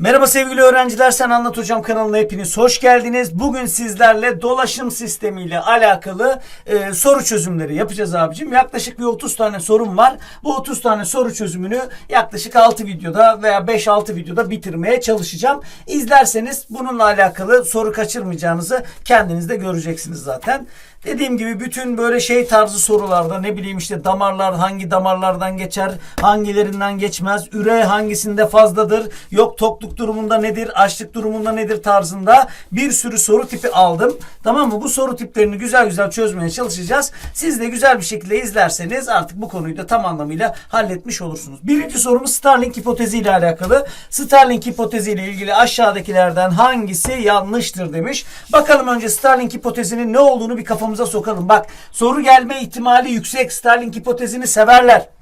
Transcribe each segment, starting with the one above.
Merhaba sevgili öğrenciler Sen Anlat Hocam kanalına hepiniz hoş geldiniz. Bugün sizlerle dolaşım sistemiyle alakalı e, soru çözümleri yapacağız abicim. Yaklaşık bir 30 tane sorum var. Bu 30 tane soru çözümünü yaklaşık 6 videoda veya 5-6 videoda bitirmeye çalışacağım. İzlerseniz bununla alakalı soru kaçırmayacağınızı kendiniz de göreceksiniz zaten. Dediğim gibi bütün böyle şey tarzı sorularda ne bileyim işte damarlar hangi damarlardan geçer, hangilerinden geçmez, üre hangisinde fazladır, yok tokluk durumunda nedir, açlık durumunda nedir tarzında bir sürü soru tipi aldım. Tamam mı? Bu soru tiplerini güzel güzel çözmeye çalışacağız. Siz de güzel bir şekilde izlerseniz artık bu konuyu da tam anlamıyla halletmiş olursunuz. Birinci sorumuz Starling hipotezi ile alakalı. Starling hipotezi ile ilgili aşağıdakilerden hangisi yanlıştır demiş. Bakalım önce Starling hipotezinin ne olduğunu bir kafamıza sokalım. Bak soru gelme ihtimali yüksek. Starling hipotezini severler.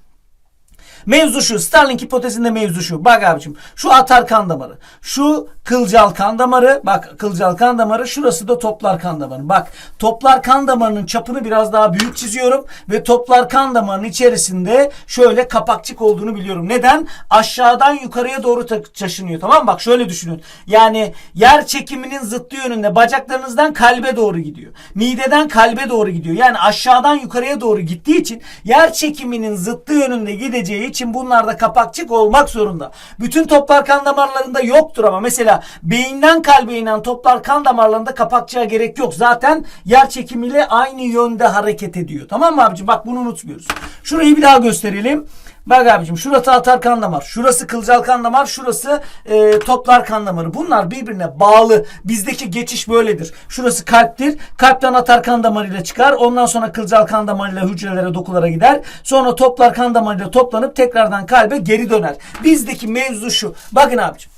Mevzu şu. Starling hipotezinde mevzu şu. Bak abicim. Şu atar kan damarı. Şu kılcal kan damarı. Bak kılcal kan damarı. Şurası da toplar kan damarı. Bak toplar kan damarının çapını biraz daha büyük çiziyorum. Ve toplar kan damarının içerisinde şöyle kapakçık olduğunu biliyorum. Neden? Aşağıdan yukarıya doğru ta- taşınıyor. Tamam mı? Bak şöyle düşünün. Yani yer çekiminin zıttı yönünde bacaklarınızdan kalbe doğru gidiyor. Mideden kalbe doğru gidiyor. Yani aşağıdan yukarıya doğru gittiği için yer çekiminin zıttı yönünde gideceği için bunlarda kapakçık olmak zorunda. Bütün toplar kan damarlarında yoktur ama mesela beyinden kalbe inen toplar kan damarlarında kapakçığa gerek yok. Zaten yer çekimiyle aynı yönde hareket ediyor. Tamam mı abicim? Bak bunu unutmuyoruz. Şurayı bir daha gösterelim. Bak abicim şurası atar kan damar, şurası kılcal kan damar, şurası e, toplar kan damarı. Bunlar birbirine bağlı. Bizdeki geçiş böyledir. Şurası kalptir. Kalpten atar kan damarıyla çıkar. Ondan sonra kılcal kan damarıyla hücrelere, dokulara gider. Sonra toplar kan damarıyla toplanıp tekrardan kalbe geri döner. Bizdeki mevzu şu. Bakın abicim.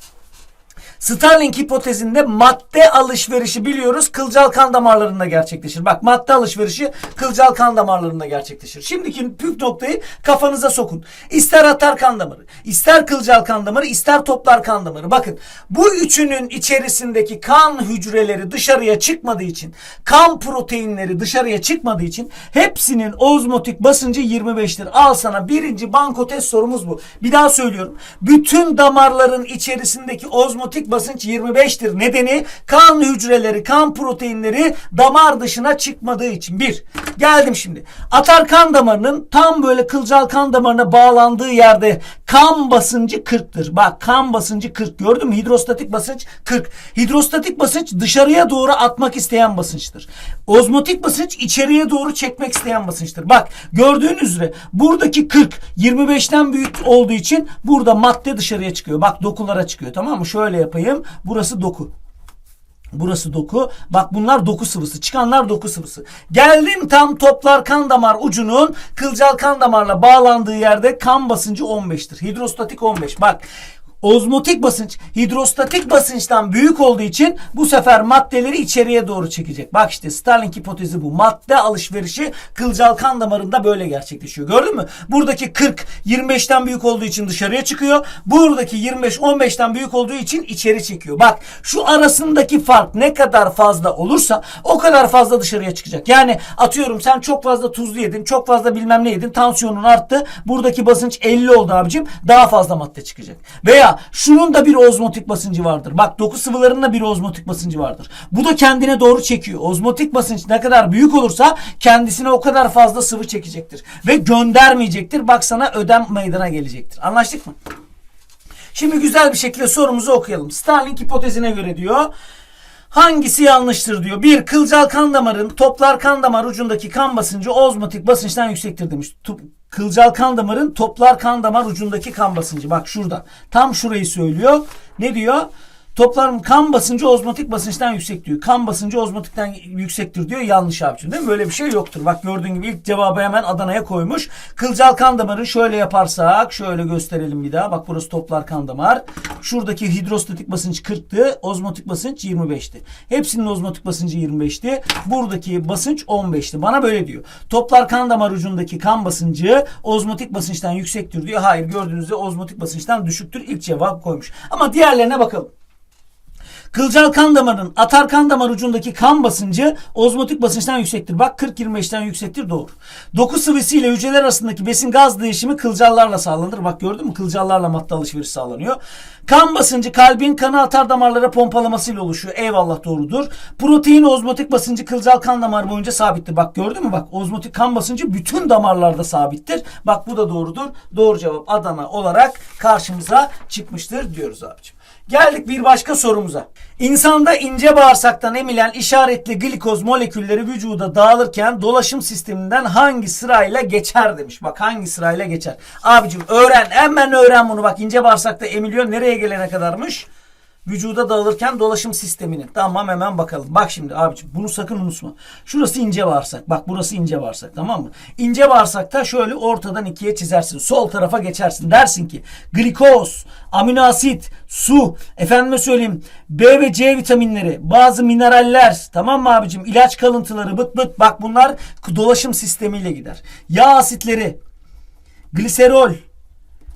Starling hipotezinde madde alışverişi biliyoruz kılcal kan damarlarında gerçekleşir. Bak madde alışverişi kılcal kan damarlarında gerçekleşir. Şimdiki püf noktayı kafanıza sokun. İster atar kan damarı, ister kılcal kan damarı, ister toplar kan damarı. Bakın bu üçünün içerisindeki kan hücreleri dışarıya çıkmadığı için, kan proteinleri dışarıya çıkmadığı için hepsinin ozmotik basıncı 25'tir. Al sana birinci banko test sorumuz bu. Bir daha söylüyorum. Bütün damarların içerisindeki ozmotik basınç 25'tir. Nedeni kan hücreleri, kan proteinleri damar dışına çıkmadığı için. Bir. Geldim şimdi. Atar kan damarının tam böyle kılcal kan damarına bağlandığı yerde kan basıncı 40'tır. Bak kan basıncı 40. Gördün mü? Hidrostatik basınç 40. Hidrostatik basınç dışarıya doğru atmak isteyen basınçtır. Ozmotik basınç içeriye doğru çekmek isteyen basınçtır. Bak gördüğünüz üzere buradaki 40 25'ten büyük olduğu için burada madde dışarıya çıkıyor. Bak dokulara çıkıyor tamam mı? Şöyle yapayım. Burası doku. Burası doku. Bak bunlar doku sıvısı. Çıkanlar doku sıvısı. Geldim tam toplar kan damar ucunun kılcal kan damarla bağlandığı yerde kan basıncı 15'tir. Hidrostatik 15. Bak Ozmotik basınç hidrostatik basınçtan büyük olduğu için bu sefer maddeleri içeriye doğru çekecek. Bak işte Starling hipotezi bu. Madde alışverişi kılcal kan damarında böyle gerçekleşiyor. Gördün mü? Buradaki 40 25'ten büyük olduğu için dışarıya çıkıyor. Buradaki 25 15'ten büyük olduğu için içeri çekiyor. Bak şu arasındaki fark ne kadar fazla olursa o kadar fazla dışarıya çıkacak. Yani atıyorum sen çok fazla tuzlu yedin, çok fazla bilmem ne yedin, tansiyonun arttı. Buradaki basınç 50 oldu abicim. Daha fazla madde çıkacak. Veya şunun da bir ozmotik basıncı vardır. Bak doku sıvılarının da bir ozmotik basıncı vardır. Bu da kendine doğru çekiyor. Ozmotik basınç ne kadar büyük olursa kendisine o kadar fazla sıvı çekecektir. Ve göndermeyecektir. Bak sana ödem meydana gelecektir. Anlaştık mı? Şimdi güzel bir şekilde sorumuzu okuyalım. Starling hipotezine göre diyor. Hangisi yanlıştır diyor. Bir, kılcal kan damarın toplar kan damar ucundaki kan basıncı ozmotik basınçtan yüksektir demiş. Tu- Kılcal kan damarın toplar kan damar ucundaki kan basıncı. Bak şurada. Tam şurayı söylüyor. Ne diyor? Toplar kan basıncı ozmotik basınçtan yüksek diyor. Kan basıncı ozmotikten yüksektir diyor. Yanlış abicim değil mi? Böyle bir şey yoktur. Bak gördüğün gibi ilk cevabı hemen Adana'ya koymuş. Kılcal kan damarı şöyle yaparsak şöyle gösterelim bir daha. Bak burası toplar kan damar. Şuradaki hidrostatik basınç 40'tı. Ozmotik basınç 25'ti. Hepsinin ozmotik basıncı 25'ti. Buradaki basınç 15'ti. Bana böyle diyor. Toplar kan damar ucundaki kan basıncı ozmotik basınçtan yüksektir diyor. Hayır gördüğünüzde ozmotik basınçtan düşüktür. İlk cevap koymuş. Ama diğerlerine bakalım. Kılcal kan damarının atar kan damar ucundaki kan basıncı ozmotik basınçtan yüksektir. Bak 40-25'ten yüksektir doğru. Doku sıvısı ile hücreler arasındaki besin gaz değişimi kılcallarla sağlanır. Bak gördün mü kılcallarla madde alışverişi sağlanıyor. Kan basıncı kalbin kanı atar damarlara pompalamasıyla oluşuyor. Eyvallah doğrudur. Protein ozmotik basıncı kılcal kan damarı boyunca sabittir. Bak gördün mü bak ozmotik kan basıncı bütün damarlarda sabittir. Bak bu da doğrudur. Doğru cevap Adana olarak karşımıza çıkmıştır diyoruz abicim. Geldik bir başka sorumuza. İnsanda ince bağırsaktan emilen işaretli glikoz molekülleri vücuda dağılırken dolaşım sisteminden hangi sırayla geçer demiş. Bak hangi sırayla geçer. Abicim öğren hemen öğren bunu. Bak ince bağırsakta emiliyor. Nereye gelene kadarmış? Vücuda dağılırken dolaşım sistemini. Tamam hemen bakalım. Bak şimdi abicim bunu sakın unutma. Şurası ince bağırsak. Bak burası ince bağırsak tamam mı? İnce bağırsakta şöyle ortadan ikiye çizersin. Sol tarafa geçersin. Dersin ki glikoz, amino asit, su, efendime söyleyeyim B ve C vitaminleri, bazı mineraller tamam mı abicim? İlaç kalıntıları bıt bıt bak bunlar dolaşım sistemiyle gider. Yağ asitleri, gliserol,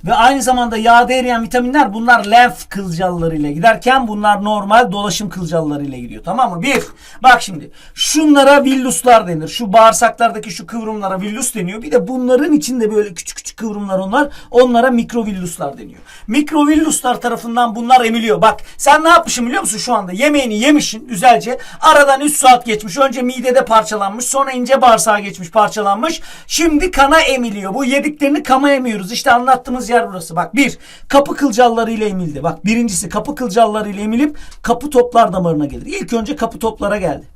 ve aynı zamanda yağda eriyen vitaminler bunlar lenf kılcallarıyla giderken bunlar normal dolaşım kılcallarıyla gidiyor. Tamam mı? Bir. Bak şimdi. Şunlara villuslar denir. Şu bağırsaklardaki şu kıvrımlara villus deniyor. Bir de bunların içinde böyle küçük küçük kıvrımlar onlar. Onlara mikrovilluslar deniyor. Mikrovilluslar tarafından bunlar emiliyor. Bak sen ne yapmışsın biliyor musun şu anda? Yemeğini yemişsin güzelce. Aradan 3 saat geçmiş. Önce midede parçalanmış. Sonra ince bağırsağa geçmiş parçalanmış. Şimdi kana emiliyor. Bu yediklerini kama emiyoruz. İşte anlattığımız yer burası. Bak bir kapı kılcallarıyla emildi. Bak birincisi kapı kılcallarıyla emilip kapı toplar damarına gelir. İlk önce kapı toplara geldi.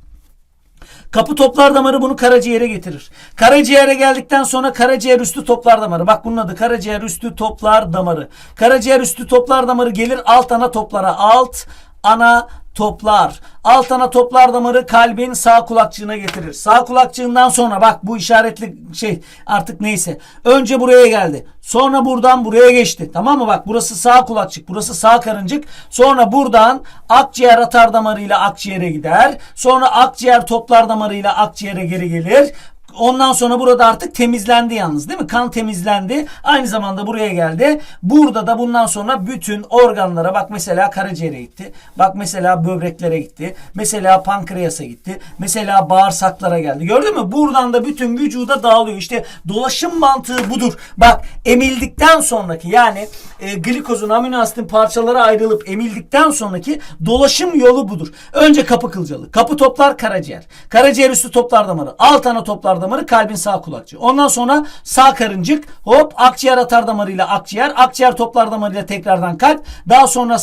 Kapı toplar damarı bunu karaciğere getirir. Karaciğere geldikten sonra karaciğer üstü toplar damarı. Bak bunun adı karaciğer üstü toplar damarı. Karaciğer üstü toplar damarı gelir alt ana toplara. Alt ana toplar. Alt ana toplar damarı kalbin sağ kulakçığına getirir. Sağ kulakçığından sonra bak bu işaretli şey artık neyse. Önce buraya geldi. Sonra buradan buraya geçti. Tamam mı? Bak burası sağ kulakçık. Burası sağ karıncık. Sonra buradan akciğer atar damarıyla akciğere gider. Sonra akciğer toplar damarıyla akciğere geri gelir. Ondan sonra burada artık temizlendi yalnız değil mi? Kan temizlendi. Aynı zamanda buraya geldi. Burada da bundan sonra bütün organlara bak mesela karaciğere gitti. Bak mesela böbreklere gitti. Mesela pankreasa gitti. Mesela bağırsaklara geldi. Gördün mü? Buradan da bütün vücuda dağılıyor. İşte dolaşım mantığı budur. Bak emildikten sonraki yani e, glikozun amino asitin parçalara ayrılıp emildikten sonraki dolaşım yolu budur. Önce kapı kılcalı. Kapı toplar karaciğer. Karaciğer üstü toplar damarı. Alt ana toplar damarı kalbin sağ kulakçığı. Ondan sonra sağ karıncık hop akciğer atar damarıyla akciğer. Akciğer toplar damarıyla tekrardan kalp. Daha sonra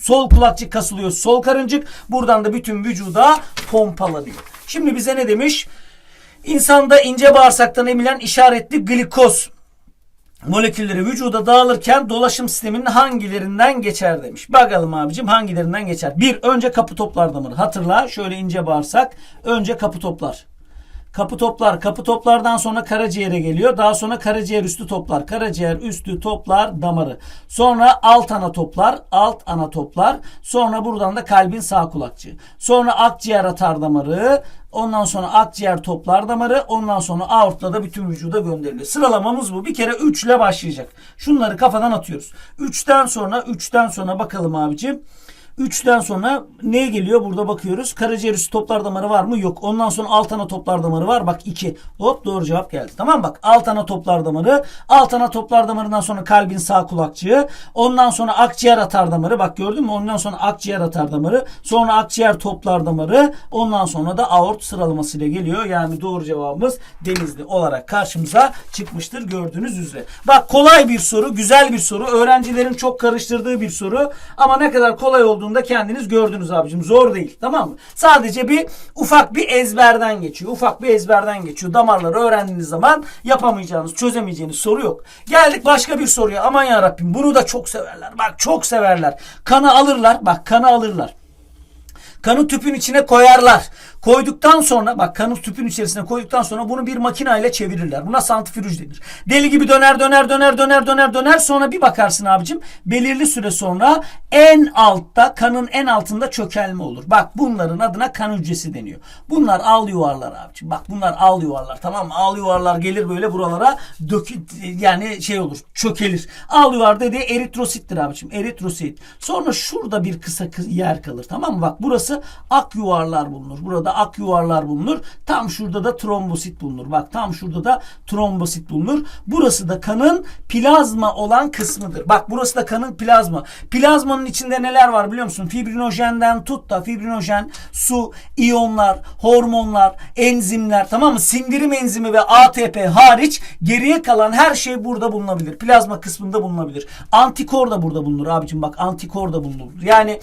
sol kulakçık kasılıyor. Sol karıncık. Buradan da bütün vücuda pompalanıyor. Şimdi bize ne demiş? İnsanda ince bağırsaktan emilen işaretli glikoz molekülleri vücuda dağılırken dolaşım sisteminin hangilerinden geçer demiş. Bakalım abicim hangilerinden geçer. Bir, önce kapı toplar damarı. Hatırla şöyle ince bağırsak. Önce kapı toplar. Kapı toplar. Kapı toplardan sonra karaciğere geliyor. Daha sonra karaciğer üstü toplar. Karaciğer üstü toplar damarı. Sonra alt ana toplar. Alt ana toplar. Sonra buradan da kalbin sağ kulakçığı. Sonra akciğer atar damarı. Ondan sonra akciğer toplar damarı. Ondan sonra aortla da bütün vücuda gönderiliyor. Sıralamamız bu. Bir kere 3 ile başlayacak. Şunları kafadan atıyoruz. 3'ten sonra 3'ten sonra bakalım abicim. 3'ten sonra ne geliyor? Burada bakıyoruz. Karaciğer üstü toplar damarı var mı? Yok. Ondan sonra alt ana toplar damarı var. Bak 2. Hop doğru cevap geldi. Tamam bak. Alt ana toplar damarı. Alt ana toplar damarından sonra kalbin sağ kulakçığı. Ondan sonra akciğer atar damarı. Bak gördün mü? Ondan sonra akciğer atar damarı. Sonra akciğer toplar damarı. Ondan sonra da aort sıralamasıyla geliyor. Yani doğru cevabımız Denizli olarak karşımıza çıkmıştır gördüğünüz üzere. Bak kolay bir soru, güzel bir soru. Öğrencilerin çok karıştırdığı bir soru. Ama ne kadar kolay olduğunu da kendiniz gördünüz abicim. Zor değil. Tamam mı? Sadece bir ufak bir ezberden geçiyor. Ufak bir ezberden geçiyor. Damarları öğrendiğiniz zaman yapamayacağınız, çözemeyeceğiniz soru yok. Geldik başka bir soruya. Aman ya Rabbim bunu da çok severler. Bak çok severler. Kanı alırlar. Bak kanı alırlar. Kanı tüpün içine koyarlar. Koyduktan sonra bak kanı tüpün içerisine koyduktan sonra bunu bir makineyle çevirirler. Buna santrifüj denir. Deli gibi döner döner döner döner döner döner sonra bir bakarsın abicim belirli süre sonra en altta kanın en altında çökelme olur. Bak bunların adına kan hücresi deniyor. Bunlar al yuvarlar abicim. Bak bunlar al yuvarlar tamam mı? Al yuvarlar gelir böyle buralara dökü yani şey olur çökelir. Al yuvar dediği eritrosittir abicim. Eritrosit. Sonra şurada bir kısa kı- yer kalır tamam mı? Bak burası ak yuvarlar bulunur. Burada ak yuvarlar bulunur. Tam şurada da trombosit bulunur. Bak tam şurada da trombosit bulunur. Burası da kanın plazma olan kısmıdır. Bak burası da kanın plazma. Plazmanın içinde neler var biliyor musun? Fibrinojenden tut da fibrinojen, su, iyonlar, hormonlar, enzimler tamam mı? Sindirim enzimi ve ATP hariç geriye kalan her şey burada bulunabilir. Plazma kısmında bulunabilir. Antikor da burada bulunur abicim bak antikor da bulunur. Yani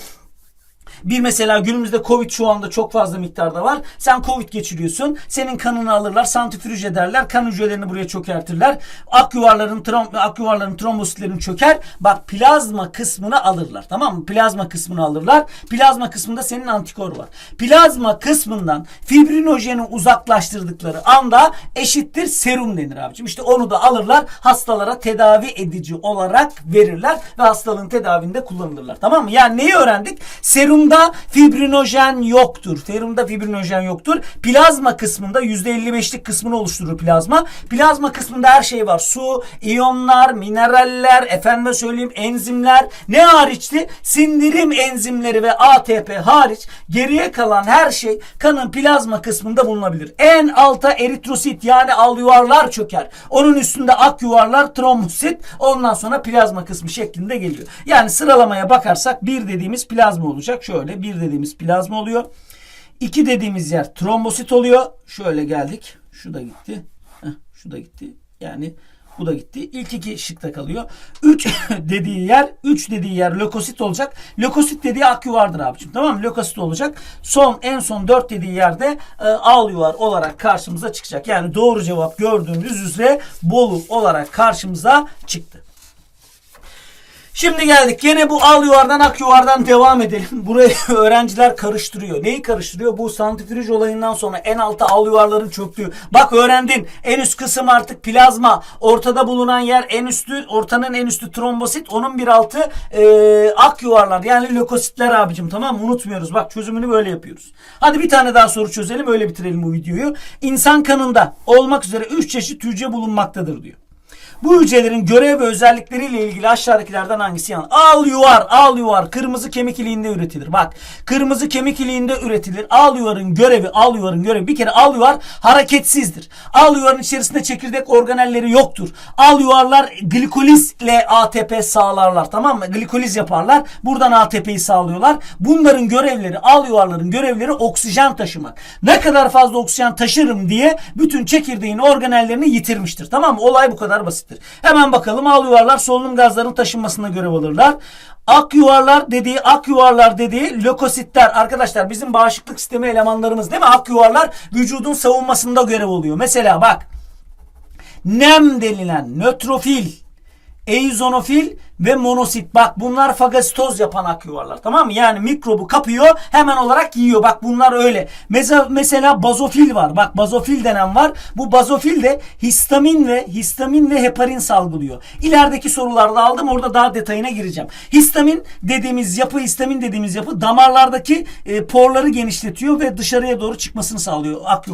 bir mesela günümüzde Covid şu anda çok fazla miktarda var. Sen Covid geçiriyorsun. Senin kanını alırlar, santrifüj ederler. Kan hücrelerini buraya çökertirler. Ak yuvarların, trom, ak yuvarların trombositlerin çöker. Bak plazma kısmını alırlar. Tamam mı? Plazma kısmını alırlar. Plazma kısmında senin antikor var. Plazma kısmından fibrinojeni uzaklaştırdıkları anda eşittir serum denir abicim. İşte onu da alırlar. Hastalara tedavi edici olarak verirler ve hastalığın tedavinde kullanılırlar. Tamam mı? Yani neyi öğrendik? Serumda fibrinojen yoktur. Serumda fibrinojen yoktur. Plazma kısmında %55'lik kısmını oluşturur plazma. Plazma kısmında her şey var. Su, iyonlar, mineraller, efendime söyleyeyim enzimler. Ne hariçti? Sindirim enzimleri ve ATP hariç geriye kalan her şey kanın plazma kısmında bulunabilir. En alta eritrosit yani al yuvarlar çöker. Onun üstünde ak yuvarlar trombosit. Ondan sonra plazma kısmı şeklinde geliyor. Yani sıralamaya bakarsak bir dediğimiz plazma olacak. Şöyle bir dediğimiz plazma oluyor. İki dediğimiz yer trombosit oluyor. Şöyle geldik. Şu da gitti. Heh, şu da gitti. Yani bu da gitti. İlk iki şıkta kalıyor. 3 dediği yer, 3 dediği yer lökosit olacak. Lökosit dediği ak yuvardır abicim. Tamam mı? Lökosit olacak. Son en son 4 dediği yerde e, al olarak karşımıza çıkacak. Yani doğru cevap gördüğünüz üzere Bolu olarak karşımıza çıktı. Şimdi geldik. Yine bu al yuvardan ak yuvardan devam edelim. Burayı öğrenciler karıştırıyor. Neyi karıştırıyor? Bu santrifüj olayından sonra en alta al yuvarların çöktüğü. Bak öğrendin. En üst kısım artık plazma. Ortada bulunan yer en üstü, ortanın en üstü trombosit. Onun bir altı e, ak yuvarlar. Yani lökositler abicim tamam? Unutmuyoruz. Bak çözümünü böyle yapıyoruz. Hadi bir tane daha soru çözelim. Öyle bitirelim bu videoyu. İnsan kanında olmak üzere 3 çeşit hücre bulunmaktadır diyor. Bu hücrelerin görev ve özellikleriyle ilgili aşağıdakilerden hangisi yanlış? Al yuvar, al yuvar kırmızı kemik iliğinde üretilir. Bak kırmızı kemik iliğinde üretilir. Al yuvarın görevi, al yuvarın görevi bir kere al yuvar hareketsizdir. Al yuvarın içerisinde çekirdek organelleri yoktur. Al yuvarlar glikolizle ATP sağlarlar tamam mı? Glikoliz yaparlar. Buradan ATP'yi sağlıyorlar. Bunların görevleri, al yuvarların görevleri oksijen taşımak. Ne kadar fazla oksijen taşırım diye bütün çekirdeğin organellerini yitirmiştir. Tamam mı? Olay bu kadar basittir. Hemen bakalım al yuvarlar solunum gazlarının taşınmasına görev alırlar. Ak yuvarlar dediği, ak yuvarlar dediği lökositler. Arkadaşlar bizim bağışıklık sistemi elemanlarımız değil mi? Ak yuvarlar vücudun savunmasında görev oluyor. Mesela bak nem denilen nötrofil, eizonofil ve monosit. Bak bunlar fagositoz yapan ak. Tamam mı? Yani mikrobu kapıyor hemen olarak yiyor. Bak bunlar öyle. Mesela, mesela bazofil var. Bak bazofil denen var. Bu bazofil de histamin ve histamin ve heparin salgılıyor. İlerideki sorularda aldım. Orada daha detayına gireceğim. Histamin dediğimiz yapı, histamin dediğimiz yapı damarlardaki e, porları genişletiyor ve dışarıya doğru çıkmasını sağlıyor ak.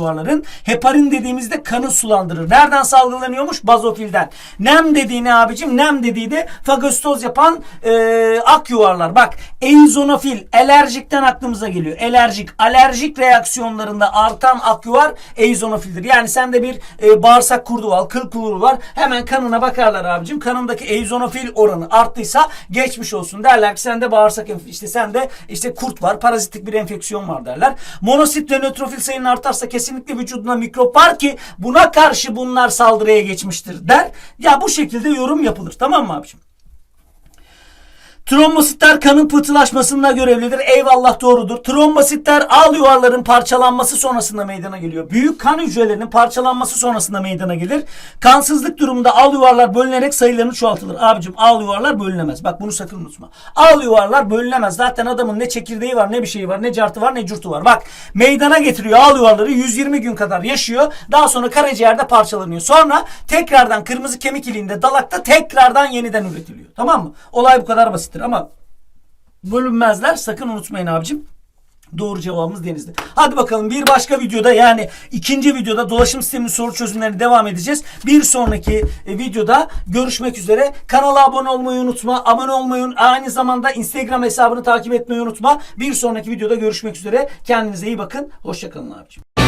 Heparin dediğimizde kanı sulandırır. Nereden salgılanıyormuş? Bazofilden. Nem dediği ne abicim? Nem dediği de fagositoz yapan e, ak yuvarlar. Bak eizonofil alerjikten aklımıza geliyor. Alerjik, alerjik reaksiyonlarında artan ak yuvar eizonofildir. Yani sende bir e, bağırsak kurdu var, kıl kuluğu var. Hemen kanına bakarlar abicim. Kanındaki eizonofil oranı arttıysa geçmiş olsun derler ki sende bağırsak işte sende işte kurt var, parazitik bir enfeksiyon var derler. Monosit ve nötrofil sayının artarsa kesinlikle vücudunda mikrop var ki buna karşı bunlar saldırıya geçmiştir der. Ya bu şekilde yorum yapılır. Tamam mı abicim? Trombositler kanın pıhtılaşmasında görevlidir. Eyvallah doğrudur. Trombositler ağ yuvarların parçalanması sonrasında meydana geliyor. Büyük kan hücrelerinin parçalanması sonrasında meydana gelir. Kansızlık durumunda ağ yuvarlar bölünerek sayılarını çoğaltılır. Abicim ağ yuvarlar bölünemez. Bak bunu sakın unutma. Ağ yuvarlar bölünemez. Zaten adamın ne çekirdeği var, ne bir şeyi var, ne cartı var, ne curtu var. Bak meydana getiriyor ağ yuvarları 120 gün kadar yaşıyor. Daha sonra karaciğerde parçalanıyor. Sonra tekrardan kırmızı kemik iliğinde dalakta tekrardan yeniden üretiliyor. Tamam mı? Olay bu kadar basittir ama bölünmezler sakın unutmayın abicim. Doğru cevabımız denizli. Hadi bakalım bir başka videoda yani ikinci videoda dolaşım sistemi soru çözümlerine devam edeceğiz. Bir sonraki e, videoda görüşmek üzere. Kanala abone olmayı unutma. Abone olmayı aynı zamanda Instagram hesabını takip etmeyi unutma. Bir sonraki videoda görüşmek üzere. Kendinize iyi bakın. Hoşçakalın abicim.